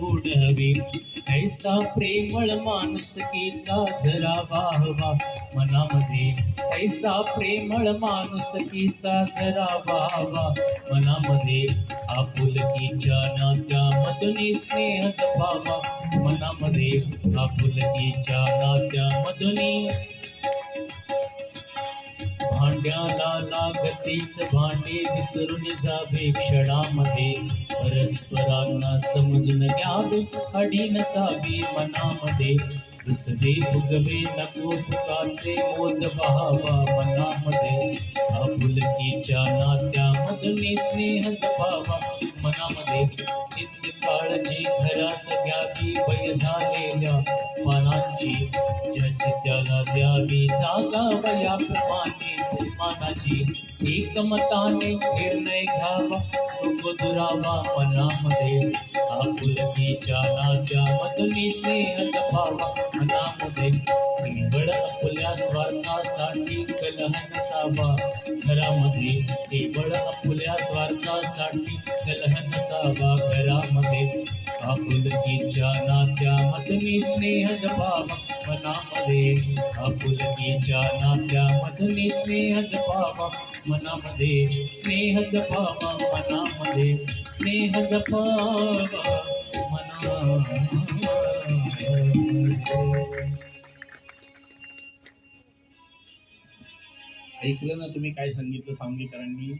उडवी ऐसा प्रेमळ माणुसकीचा जरा वाहवा मनामध्ये. ऐसा प्रेमळ माणुसकीचा जरा वाहवा मनामध्ये. आपुलकीच्या नात्या नात्यामधून स्नेह जपावा. मनामध्ये आपुलकीच्या नात्या मधुनी भांड्याला लागतेच भांडे विसरून जावे क्षणामध्ये. परस्परांना समजून घ्यावे अडी नसावी मनामध्ये. दुसरे भुगवे नको फुकाचे मोद पहावा मनामध्ये. आपुलकीच्या नात्यामधून स्नेह जपावा मनामध्ये. नित्य काळजी घरात पै झालेल्या पानांची जज त्याला द्यावी जागा वयाप्रमाणे. मानाची एकमताने निर्णय घ्यावा नको दुरावा मनामध्ये आपुलकीच्या नात्या मधुनी स्नेह जपावा मनामध्ये केवळ आपल्या स्वार्थासाठी कलह नसावा. घरामध्ये केवळ आपल्या स्वार्थासाठी कलह नसावा घरामध्ये आपुल नात्यामधून स्नेह जपावा मनामध्ये आपुलकीच्या नात्यामधून स्नेह जपावा मनामध्ये स्नेह जपावा मनामध्ये स्नेह जपावा मना ऐकलं ना तुम्ही काय सांगितलं सांगीकरांनी